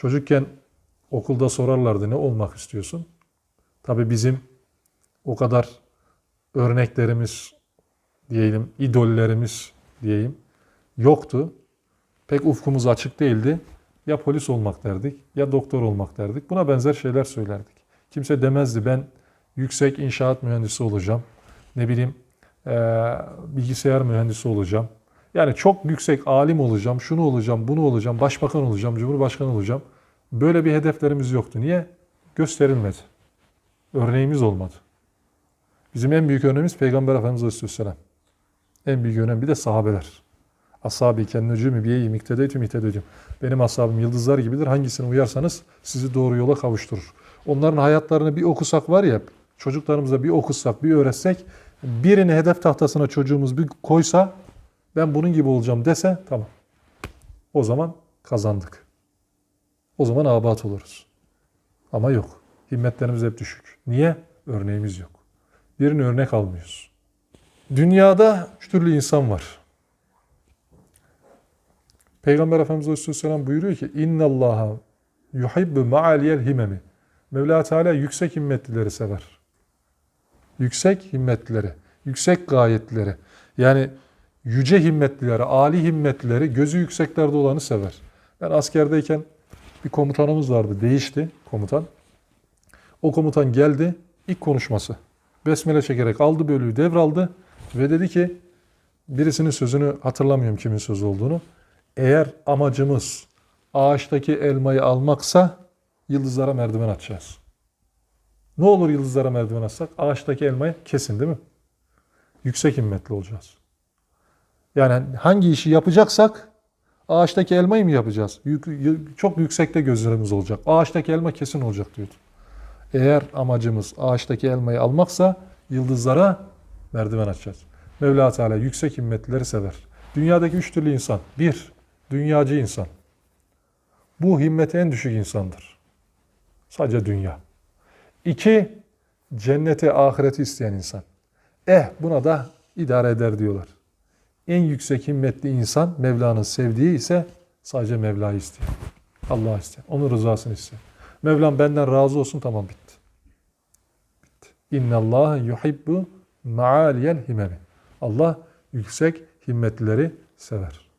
Çocukken okulda sorarlardı ne olmak istiyorsun? Tabii bizim o kadar örneklerimiz diyelim, idollerimiz diyeyim yoktu. Pek ufkumuz açık değildi. Ya polis olmak derdik ya doktor olmak derdik. Buna benzer şeyler söylerdik. Kimse demezdi ben yüksek inşaat mühendisi olacağım. Ne bileyim eee, bilgisayar mühendisi olacağım. Yani çok yüksek alim olacağım, şunu olacağım, bunu olacağım, başbakan olacağım, cumhurbaşkanı olacağım. Böyle bir hedeflerimiz yoktu. Niye? Gösterilmedi. Örneğimiz olmadı. Bizim en büyük örneğimiz Peygamber Efendimiz Aleyhisselam. En büyük örneğim bir de sahabeler. Ashabi kendücümü biyeyi miktedeytüm ihtedeytüm. Benim ashabım yıldızlar gibidir. Hangisine uyarsanız sizi doğru yola kavuşturur. Onların hayatlarını bir okusak var ya, çocuklarımıza bir okusak, bir öğretsek, birini hedef tahtasına çocuğumuz bir koysa, ben bunun gibi olacağım dese, tamam. O zaman kazandık. O zaman abat oluruz. Ama yok. Himmetlerimiz hep düşük. Niye? Örneğimiz yok. Birini örnek almıyoruz. Dünyada üç türlü insan var. Peygamber Efendimiz Aleyhisselam buyuruyor ki İnna Allaha yuhibbu ma'aliyel himemi. Mevla Teala yüksek himmetlileri sever. Yüksek himmetlileri, yüksek gayetlileri. Yani yüce himmetlileri, âli himmetlileri, gözü yükseklerde olanı sever. Ben askerdeyken bir komutanımız vardı, değişti komutan. O komutan geldi, ilk konuşması. Besmele çekerek aldı bölüğü devraldı ve dedi ki birisinin sözünü hatırlamıyorum kimin sözü olduğunu. Eğer amacımız ağaçtaki elmayı almaksa yıldızlara merdiven atacağız. Ne olur yıldızlara merdiven atsak? Ağaçtaki elmayı kesin değil mi? Yüksek himmetli olacağız. Yani hangi işi yapacaksak ağaçtaki elmayı mı yapacağız? Yük- çok yüksekte gözlerimiz olacak. Ağaçtaki elma kesin olacak diyordu. Eğer amacımız ağaçtaki elmayı almaksa yıldızlara merdiven açacağız. Mevla Teala yüksek himmetlileri sever. Dünyadaki üç türlü insan. Bir, dünyacı insan. Bu himmeti en düşük insandır. Sadece dünya. İki, cenneti, ahireti isteyen insan. Eh buna da idare eder diyorlar. En yüksek himmetli insan Mevla'nın sevdiği ise sadece Mevla'yı isteyen. Allah isteyen. Onun rızasını isteyen. Mevlam benden razı olsun tamam bitti. Bitti. İnna Allah yuhibbu ma'aliyel himemi. Allah yüksek himmetlileri sever.